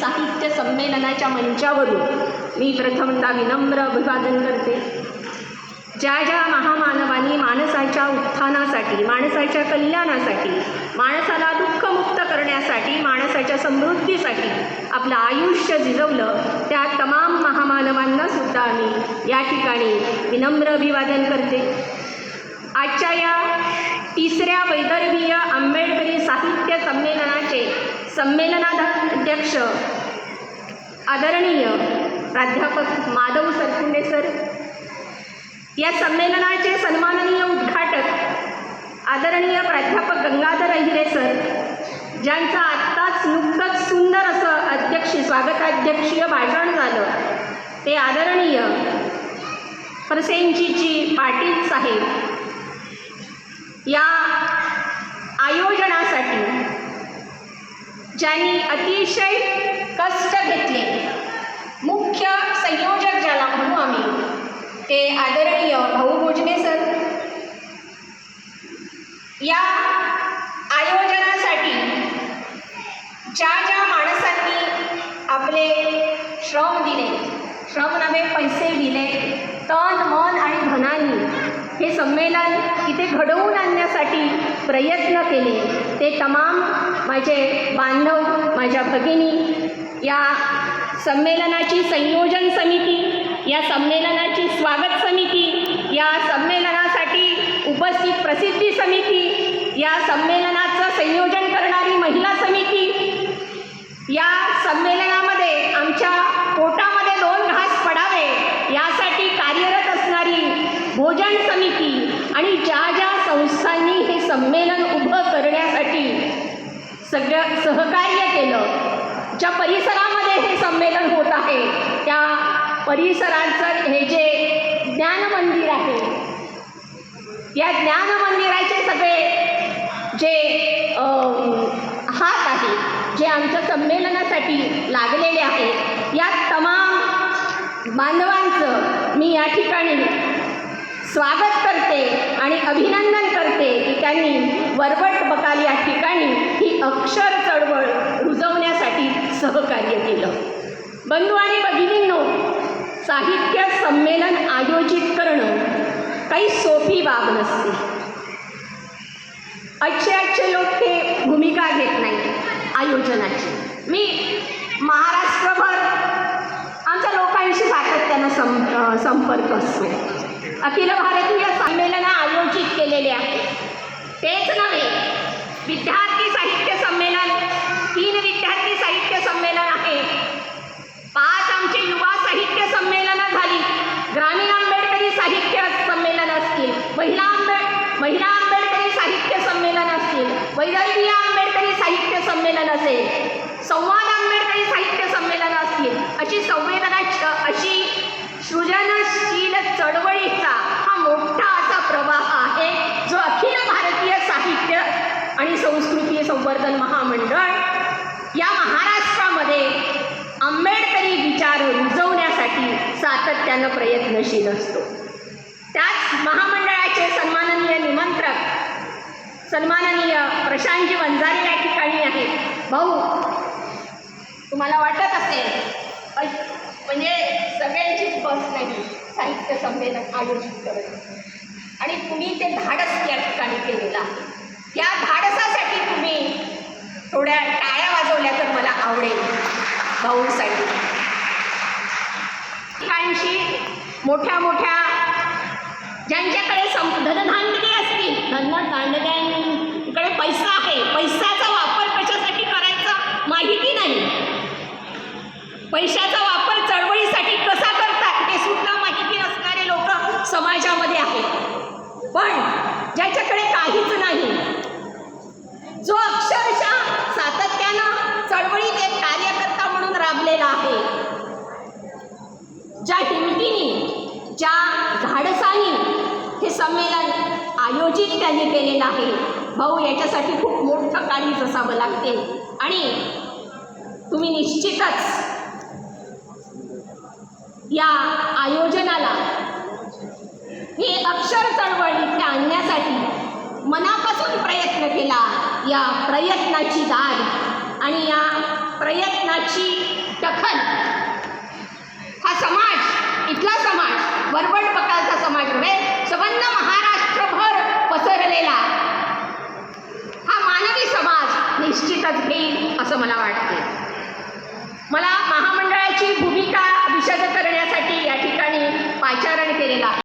साहित्य संमेलनाच्या मंचावरून मी प्रथमतः विनम्र अभिवादन करते. ज्या ज्या महामानवांनी माणसाच्या उत्थानासाठी माणसाच्या कल्याणासाठी माणसाला दुःखमुक्त करण्यासाठी माणसाच्या समृद्धीसाठी आपलं आयुष्य झिजवलं त्या तमाम महामानवांना सुद्धा मी या ठिकाणी विनम्र अभिवादन करते. आजच्या या तिसऱ्या वैदर्भीय आंबेडकरी साहित्य संमेलनाचे संमेलनाध्यक्ष आदरणीय प्राध्यापक माधव सरकुंडे सर या संमेलनाचे सन्माननीय उद्घाटक आदरणीय प्राध्यापक गंगाधर अहिरे सर ज्यांचं आत्ताच नुकतंच सुंदर असं अध्यक्ष स्वागताध्यक्षीय भाषण झालं ते आदरणीय प्रसेनजीजी पाटील साहेब या आयोजनासाठी ज्यांनी अतिशय कष्ट घेतले मुख्य संयोजक ज्याला म्हणू आम्ही ते आदरणीय भाऊ भोजने सर. या आयोजनासाठी ज्या ज्या माणसांनी आपले श्रम दिले श्रम नव्हे पैसे दिले तन मन आणि धनांनी हे संमेलन इथे घडवून आणण्यासाठी प्रयत्न केले. ते तमाम माझे बांधव माझ्या भगिनी या संमेलनाची संयोजन समिती या संमेलनाची स्वागत समिती या संमेलनासाठी उपस्थित प्रसिद्धी समिती या संमेलनाचं संयोजन करणारी महिला समिती या संमेलना भोजन समिती आणि ज्या ज्या संस्थांनी हे संमेलन उभं करण्यासाठी सगळं सहकार्य केलं ज्या परिसरामध्ये हे संमेलन होत आहे त्या परिसराचं हे जे ज्ञान मंदिर आहे या ज्ञान मंदिराचे सगळे जे हात आहेत जे आमच्या संमेलनासाठी लागलेले आहेत या तमाम बांधवांचं मी या ठिकाणी स्वागत करते आणि अभिनंदन करते की त्यांनी वरवट बकाल या ठिकाणी ही अक्षर चळवळ रुजवण्यासाठी सहकार्य केलं. बंधू आणि भगिनींनो साहित्य संमेलन आयोजित करणं काही सोपी बाब नसते. अच्छे अच्छे लोक ते भूमिका घेत नाही आयोजनाची. मी महाराष्ट्रभर आमच्या लोकांशी सातत्यानं सं संपर्क असतो. अखिल भारतीय संमेलनं आयोजित केलेले आहेत तेच नव्हे विद्यार्थी साहित्य संमेलन तीन विद्यार्थी साहित्य संमेलन आहे. पाच आमची युवा साहित्य संमेलनं झाली. ग्रामीण आंबेडकरी साहित्य संमेलन असतील. महिला आंबेड महिला आंबेडकरी साहित्य संमेलन असतील. वैदर्भीय आंबेडकरी साहित्य संमेलन असेल. संवाद आंबेडकरी साहित्य संमेलन असतील. अशी संवेदना अशी सृजनशील चळवळी प्रवाह आहे जो अखिल भारतीय साहित्य आणि संस्कृती संवर्धन महामंडळ या महाराष्ट्रामध्ये आंबेडकरी विचार रुजवण्यासाठी सातत्यानं प्रयत्नशील असतो. त्याच महामंडळाचे सन्माननीय निमंत्रक सन्माननीय प्रशांतजी वंजारी या ठिकाणी आहेत. भाऊ तुम्हाला वाटत असेल म्हणजे सगळ्यांचीच बस नाही साहित्य संमेलन आयोजित करत. ते धाडस त्या ठिकाणी केलेलं आहे. या धाडसासाठी तुम्ही थोड्या टाळ्या वाजवल्या तर मला आवडेल. भाऊसाठी ठिकाणशी मोठ्या मोठ्या ज्यांच्याकडे सं धनधान्य असतील धनधांडग्यांकडे पैसा आहे पैशाचा वापर कशासाठी करायचा माहिती नाही. पैशाचा वापर चळवळीसाठी कसा करतात हे सुद्धा माहिती नसणारे लोक समाजामध्ये आहेत पण ज्याच्याकडे काहीच नाही जो अक्षरशः सातत्यानं चळवळीत एक कार्यकर्ता म्हणून राबलेला आहे. ज्या हिमतीने ज्या धाडसानी हे संमेलन आयोजित त्यांनी केलेलं आहे. भाऊ याच्यासाठी खूप मोठं कार्य असावं लागते. आणि तुम्ही निश्चितच या आयोजनाला हे अक्षर चळवळ इथे आणण्यासाठी मनापासून प्रयत्न केला. या प्रयत्नाची दाद आणि या प्रयत्नाची दखल. हा समाज इथला समाज वरवड प्रकारचा समाज नव्हे संबंध महाराष्ट्रभर पसरलेला. हा मानवी समाज निश्चितच घेईल असं मला वाटते. मला महामंडळाची भूमिका विशद करण्यासाठी या ठिकाणी पाचारण केलेला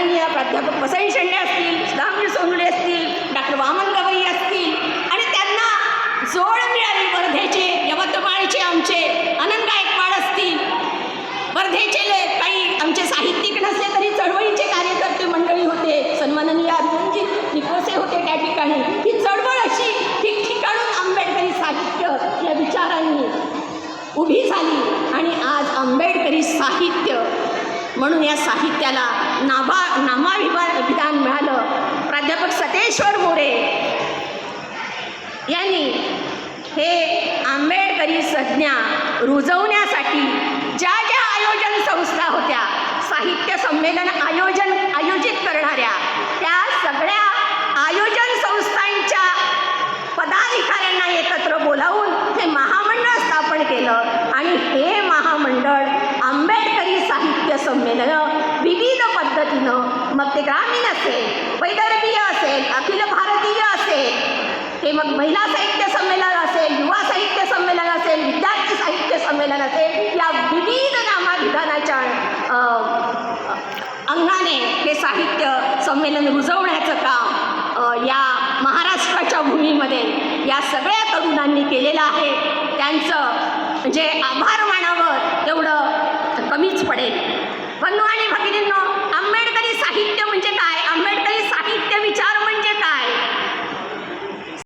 आदरणीय प्राध्यापक वसई शेंडे असतील सुधामणी सोनुले असतील डॉक्टर वामन गवई असतील आणि त्यांना जोड मिळाली वर्धेचे यवतमाळचे आमचे अनंत गायकवाड असतील. वर्धेचे काही आमचे साहित्यिक नसले तरी चळवळीचे कार्यकर्ते मंडळी होते सन्माननीय अर्जुनजी निकोसे होते त्या ठिकाणी. ही चळवळ अशी ठिकठिकाणून आंबेडकरी साहित्य या विचारांनी उभी झाली आणि आज आंबेडकरी साहित्य म्हणून या साहित्याला नाभा नामाभिमान विधान मिळालं. प्राध्यापक सतेश्वर मोरे यांनी हे आंबेडकरी संज्ञा रुजवण्यासाठी ज्या ज्या आयोजन संस्था होत्या साहित्य संमेलन आयोजन आयोजित करणाऱ्या त्या सगळ्या आयोजन संस्थांच्या पदाधिकाऱ्यांना एकत्र बोलावून हे महामंडळ स्थापन केलं. आणि हे संमेलनं विविध पद्धतीनं मग ते ग्रामीण असेल वैदर्भीय असेल अखिल भारतीय असेल ते मग महिला साहित्य संमेलन असेल युवा साहित्य संमेलन असेल विद्यार्थी साहित्य संमेलन असेल या विविध नामाभिधानाच्या अंगाने हे साहित्य संमेलन रुजवण्याचं काम या महाराष्ट्राच्या भूमीमध्ये या सगळ्या तरुणांनी केलेलं आहे त्यांचं म्हणजे आभार मानावं तेवढं कमीच पडेल. बंधू आणि भगिनींनो आंबेडकरी साहित्य म्हणजे काय? आंबेडकरी